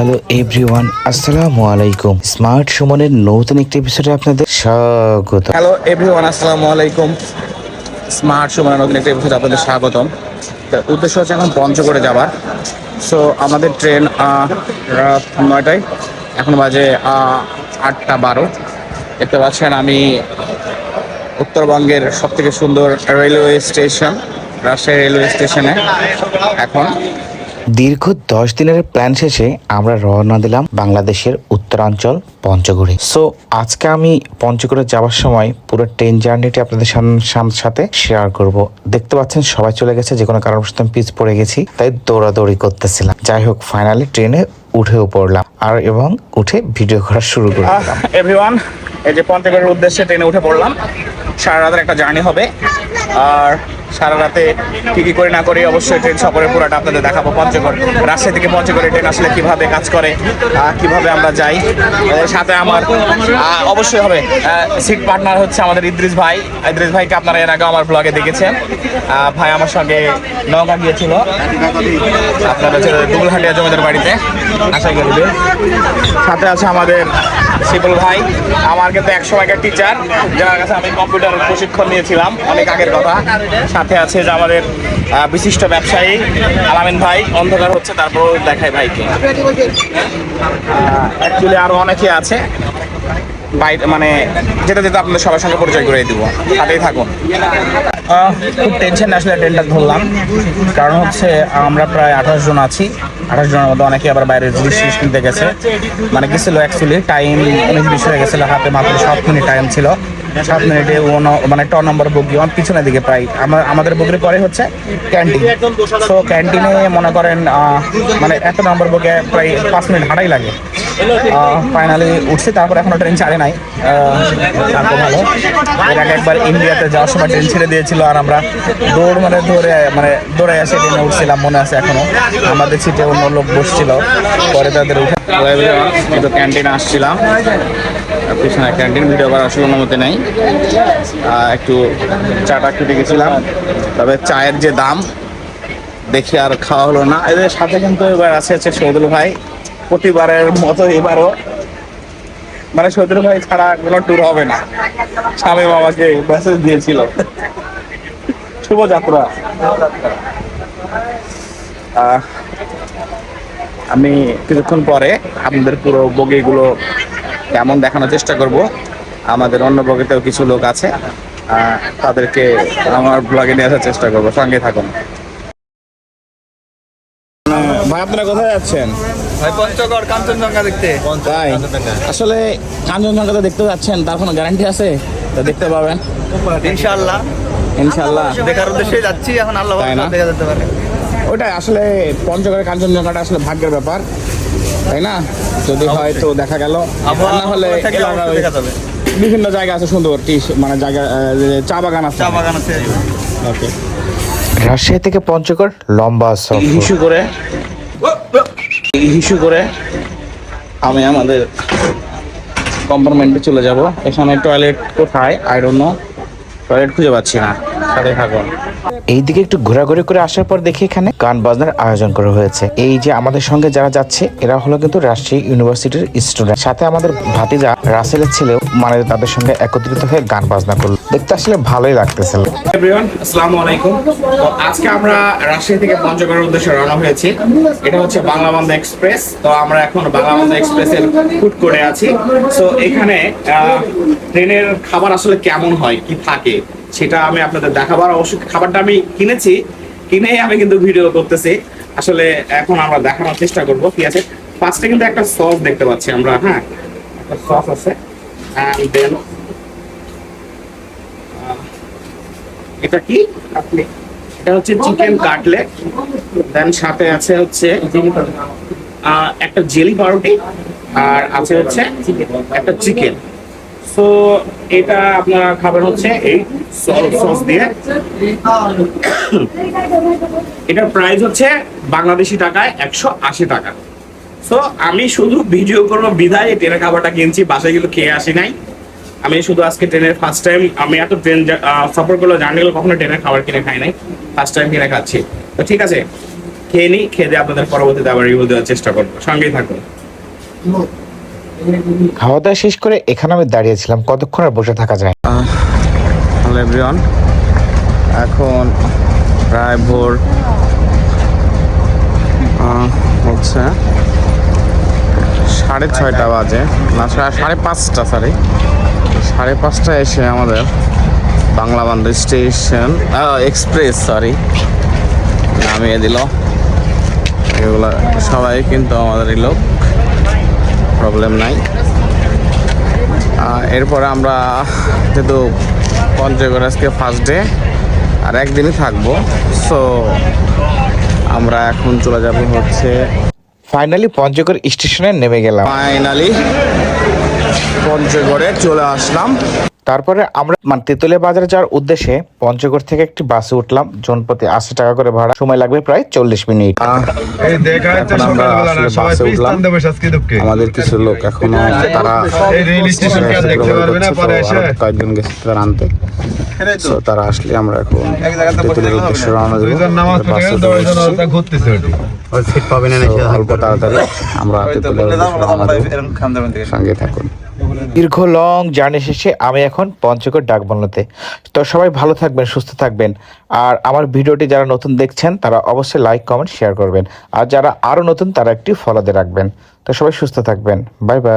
Hello everyone, আসসালামু আলাইকুম। Smart সুমনের নতুন একটি এপিসোডে আপনাদের স্বাগত। হ্যালো এভরিওয়ান, আসসালামু আলাইকুম। স্মার্ট সময় নতুন একটা এপিসোড আপনাদের স্বাগতম। উদ্দেশ্য হচ্ছে এখন পঞ্চগড়ে যাবার। সো আমাদের ট্রেন রাত নয়টায়। এখন বাজে আটটা বারো। দেখতে পাচ্ছেন আমি উত্তরবঙ্গের সব থেকে সুন্দর রেলওয়ে স্টেশন রাজশাহী রেলওয়ে স্টেশনে এখন। দীর্ঘ দশ দিনের প্ল্যান শেষে আমরা রওনা দিলাম বাংলাদেশের উত্তরাঞ্চল পঞ্চগড়ে। সো আজকে আমি পঞ্চগড়ে যাওয়ার সময় পুরো ট্রেন জার্নিটি আপনাদের সাথে শেয়ার করব। দেখতে পাচ্ছেন সবাই চলে গেছে যে কোনো কারণবশত আমি পিছ পড়ে গেছি তাই দৌড়াদৌড়ি করতেছিলাম। যাই হোক ফাইনালি ট্রেনে উঠেও পড়লাম আর এবং উঠে ভিডিও করা শুরু করলাম এভরিওয়ান এই যে পঞ্চগড়ের উদ্দেশ্যে ট্রেনে উঠে পড়লাম। সারা রাতের একটা জার্নি হবে। আর সারা রাতে কি কি করে না করে অবশ্যই ট্রেন সফরের পুরাটা আপনাদের দেখাবো পঞ্চগড়। রাজশাহী থেকে পঞ্চগড়ে ট্রেন আসলে কীভাবে কাজ করে কীভাবে আমরা যাই সাথে আমার অবশ্যই হবে সিট পার্টনার হচ্ছে আমাদের ইদ্রিস ভাই। ইদ্রিস ভাইকে আপনারা এর আগে আমার ব্লগে দেখেছেন। ভাই আমার সঙ্গে নওগাঁ গিয়েছিল। আপনার হচ্ছে দুবুলহাটিয়া জমিদার বাড়িতে। আশা করি সাথে আছে আমাদের শিবুল ভাই। আমার কিন্তু এক সময়কার টিচার যার কাছে আমি কম্পিউটার প্রশিক্ষণ নিয়েছিলাম, অনেক আগের কথা। সাথে আছে যে আমাদের বিশিষ্ট ব্যবসায়ী আলামিন ভাই, অন্ধকার হচ্ছে, তারপর দেখায় ভাইকে। অ্যাকচুয়ালি আরও অনেকে আছে। বাইরে মানে যেটা যেটা আপনাদের সবার সঙ্গে পরিচয় করে দেবো। সাথেই থাকুন। খুব টেনশন আসলে ট্রেনটা ধরলাম। কারণ হচ্ছে আমরা প্রায় আঠাশ জন আছি। আঠাশ জনের মধ্যে অনেকে আবার বাইরে জিনিস জিনিস কিনতে গেছে। মানে গেছিল অ্যাকচুয়ালি টাইম অনেক বেশি হয়ে গেছিল হাতে মাত্র সাত মিনিট টাইম ছিল। সাত মিনিটে ও মানে ট নম্বর বগি আমার পিছনের দিকে প্রায় আমাদের বগির পরে হচ্ছে ক্যান্টিন। সো ক্যান্টিনে মনে করেন মানে এত নম্বর বগে প্রায় পাঁচ মিনিট হাঁটাই লাগে। ফাইনালি উঠছি, তারপর এখনও ট্রেন ছাড়ে নাই। ভালো। এর আগে একবার ইন্ডিয়াতে যাওয়ার সময় ট্রেন ছেড়ে দিয়েছিল আর আমরা দৌড় মানে ধরে মানে দৌড়ে এসে ট্রেনে উঠছিলাম, মনে আছে এখনও। আমাদের সিটে অন্য লোক বসছিল, পরে তাদের উঠে ক্যান্টিনে আসছিলাম। পিছনে ক্যান্টিন ভিডিও করার আসলে অনুমতি নেই। একটু চাটা খেতে গেছিলাম। তবে চায়ের যে দাম, দেখি আর খাওয়া হলো না। এদের সাথে কিন্তু এবার আছে হচ্ছে সৌদুল ভাই। প্রতিবারের মতো এবারও। মানে সৌদুল ভাই ছাড়া কোনো ট্যুর হবে না। স্বামী বাবাকে মেসেজ দিয়েছিল। শুভযাত্রা আমি কিছুক্ষণ পরে আপনাদের পুরো বগিগুলো কেমন দেখানোর চেষ্টা করব। আমাদের অন্য বগিতেও কিছু লোক আছে। আহ, তাদেরকে আমার ব্লগে নিয়ে আসার চেষ্টা করব। সঙ্গে থাকুন। ভাই আপনারা কোথায় যাচ্ছেন? ভাই পঞ্চগড় কাঞ্চনজঙ্ঘা দেখতে। তাই? আসলে কাঞ্চনজঙ্ঘা দেখতে যাচ্ছেন তার কোনো গ্যারান্টি আছে? তো দেখতে পাবেন। ইনশাআল্লাহ। ইনশাল্লাহ দেখার উদ্দেশ্যে যাচ্ছি এখন আল্লাহ দেখা যেতে পারে। ওটাই আসলে পঞ্চগড়ের কাঞ্চনজঙ্ঘাটা আসলে ভাগ্যের ব্যাপার। তাই না? যদি হয় তো দেখা গেল। না হলে বিভিন্ন জায়গা আছে সুন্দর টি মানে জায়গা চা বাগান আছে। চা বাগান আছে ওকে। রাজশাহী থেকে পঞ্চগড় লম্বা সফর। ইস্যু করে। ইস্যু করে আমি আমাদের কম্পার্টমেন্টে চলে যাব। এখানে টয়লেট কোথায়? আই ডোন্ট নো টয়লেট খুঁজে পাচ্ছি না। এইদিকে একটু ঘোরাঘুরি করে আসার পর দেখি এখানে গান বাজনার আয়োজন করা হয়েছে। এই যে আমাদের সঙ্গে যারা যাচ্ছে এরা হলো কিন্তু রাজশাহী ইউনিভার্সিটির স্টুডেন্ট সাথে আমাদের ভাতিজা রাসেলের ছেলেও মানে তাদের সঙ্গে একত্রিত হয়ে গান বাজনা করল। দেখতে আসলে ভালোই লাগতেছিল আসসালামু আলাইকুম। তো আজকে আমরা রাজশাহী থেকে পঞ্চগড়ের উদ্দেশ্যে রওনা হয়েছি। এটা হচ্ছে বাংলা বান্ধা এক্সপ্রেস। তো আমরা এখন বাংলা বান্ধা এক্সপ্রেসের ফুড কোর্টে আছি। তো এখানে আহ, ট্রেনের খাবার আসলে কেমন হয়? কি থাকে? সেটা আমি আপনাদের দেখাবার অবশ্যই খাবারটা আমি কিনেছি কিনে আমি কিন্তু ভিডিও করতেছি। আসলে এখন আমরা দেখানোর চেষ্টা করব কি আছে? ফার্স্টে কিন্তু একটা সস দেখতে পাচ্ছি আমরা হ্যাঁ? একটা সস আছে। Then এটা কি? আপনি এটা হচ্ছে চিকেন কাটলেট দেন সাথে আছে হচ্ছে একটা জেলি পাউরুটি আর আছে হচ্ছে একটা চিকেন সো এটা আপনারা খাবেন হচ্ছে এই সস দিয়ে। এটার প্রাইস হচ্ছে বাংলাদেশি টাকায় একশো আশি টাকা। সো আমি শুধু ভিডিও করব, বিধায় ট্রেনের খাবারটা কিনছি, বাসায় কিন্তু খেয়ে আসি নাই। আমি শুধু আজকে ট্রেনের ফার্স্ট টাইম আমি এত ট্রেন সফর করল জার্নি কখনো ট্রেনের খাবার কিনে খাই নাই। ফার্স্ট টাইম কিনে খাচ্ছি। তো ঠিক আছে, খেয়ে নিই, খেয়ে দিয়ে আপনাদের পরবর্তীতে আবার রিভিউ দেওয়ার চেষ্টা করব। সঙ্গেই থাকুন। খাওয়া দাওয়া শেষ করে এখানে আমি দাঁড়িয়েছিলাম। কতক্ষণ আর বসে থাকা যায়? এভরিওয়ান, এখন প্রায় ভোর হচ্ছে সাড়ে ছয়টা বাজে, না সাড়ে পাঁচটা সরি সাড়ে পাঁচটা এসে আমাদের বাংলা বান্ধব স্টেশন এক্সপ্রেস সরি নামিয়ে দিল। এগুলো সবাই কিন্তু আমাদেরই লোক। প্রবলেম নাই। এরপরে আমরা যেহেতু পঞ্চগড় আজকে ফার্স্ট ডে আর একদিনই থাকব। সো আমরা এখন চলে যাব হচ্ছে ফাইনালি পঞ্চগড় স্টেশনে নেমে গেলাম। ফাইনালি পঞ্চগড়ে চলে আসলাম। তারপরে আমরা মানে তেঁতুলিয়া বাজারে যাওয়ার উদ্দেশ্যে পঞ্চগড় থেকে একটি বাসে উঠলাম জনপ্রতি আশি টাকা করে ভাড়া। সময় লাগবে প্রায় চল্লিশ মিনিট। আমাদের কিছু লোক এখনও তারা এই রেল স্টেশন কে আর দেখতে পারবে না? পরে এসে আরও কয়েকজন গেছে তারা আনতে। তারা আসলে আমরা এখন তেঁতুলিয়ার উদ্দেশ্যে রওনা দেবো। অল্প তাড়াতাড়ি আমরা সঙ্গে থাকুন। দীর্ঘ লং জার্নি শেষে আমি এখন পঞ্চগড় ডাকবাংলোতে তো সবাই ভালো থাকবেন, সুস্থ থাকবেন। আর আমার ভিডিওটি যারা নতুন দেখছেন, তারা অবশ্যই লাইক কমেন্ট শেয়ার করবেন। আর যারা আরও নতুন, তারা একটি ফলোতে রাখবেন। তো সবাই সুস্থ থাকবেন। Bye bye